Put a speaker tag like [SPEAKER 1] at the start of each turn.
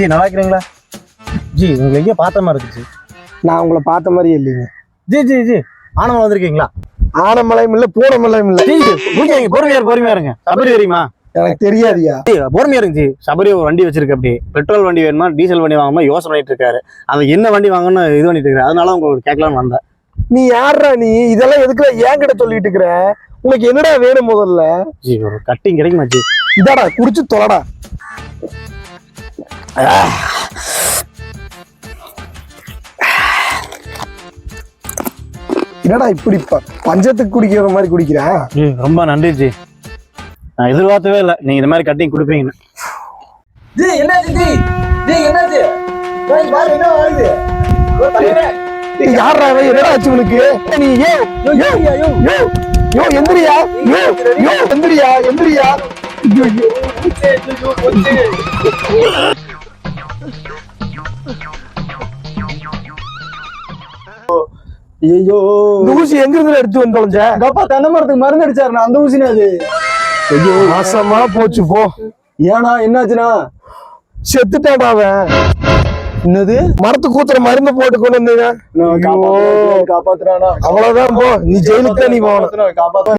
[SPEAKER 1] G நல்லா இருக்கிறீங்களா? G உங்களை எங்கேயோ பார்த்த மாதிரி இருந்துச்சு
[SPEAKER 2] நான் உங்களை பார்த்த மாதிரியே இல்லைங்க.
[SPEAKER 1] ஜி ஜி ஜி. ஆனவங்க வந்திருக்கீங்களா?
[SPEAKER 2] ஆனமலையும் இல்ல பூனமலையும் இல்ல.
[SPEAKER 1] ஜி பூஜை பொறுமையா இரு, பொறுமையா இருங்க. சபரி தெரியுமா?
[SPEAKER 2] எனக்கு தெரியாதியா
[SPEAKER 1] ஜி பொறுமையா ஜி. சபரி ஒரு வண்டி வச்சிருக்கு அப்படி. பெட்ரோல் வண்டி வேணுமா டீசல் வண்டி வாங்காம யோசனை பண்ணிட்டு இருக்காரு. அது என்ன வண்டி வாங்கணும்னு இது பண்ணிட்டு இருக்காரு. அதனால உங்களுக்கு கேட்கலாம்னு வந்தேன்.
[SPEAKER 2] நீ யாரா நீ? இதெல்லாம் எதுக்குடா என்கிட்ட சொல்லிட்டு இருக்கிற? உனக்கு என்னடா வேணும் முதல்ல?
[SPEAKER 1] ஜி ஒரு கட்டிங் கிடைக்குமா ஜி?
[SPEAKER 2] இதாடா குடிச்சு தொலைடா. என்னடா இப்படி பஞ்சத்துக்கு குடிக்கிற மாதிரி குடிக்கிறேன்
[SPEAKER 1] ரொம்ப நன்றி ஜி. நான் எதிர்பார்க்கவே இல்லை. நீங்க இந்த மாதிரி கட்டிங் கொடுப்பீங்கன்னு.
[SPEAKER 2] ஜி என்னாச்சு ஜி ஜி? என்னாச்சு பாரு என்ன வருது? யாரா அவன்? என்னடா ஆச்சு உனக்கு? நீ யோ யோ யோ யோ யோ எந்திரியா? யோ யோ எந்திரியா? எந்திரியா? ஐயோ, ஐயோ. ஊசி எங்க இருந்து எடுத்து வந்து தொலைஞ்ச?
[SPEAKER 3] எங்க அப்பா தென்னை மரத்துக்கு மருந்து அடிச்சாரு அந்த ஊசினா அது.
[SPEAKER 2] ஐயோ. நாசமா போச்சு போ.
[SPEAKER 3] ஏனா என்னாச்சுனா
[SPEAKER 2] செத்துட்டாடா அவன்.
[SPEAKER 3] என்னது?
[SPEAKER 2] மரத்து கூத்துற மருந்து போட்டு கொண்டு வந்தீங்க.
[SPEAKER 3] காப்பாத்துறேன்,
[SPEAKER 2] அவ்வளவுதான் போ. நீ ஜெயிலுக்கு நீ
[SPEAKER 3] காப்பாத்துறேன்.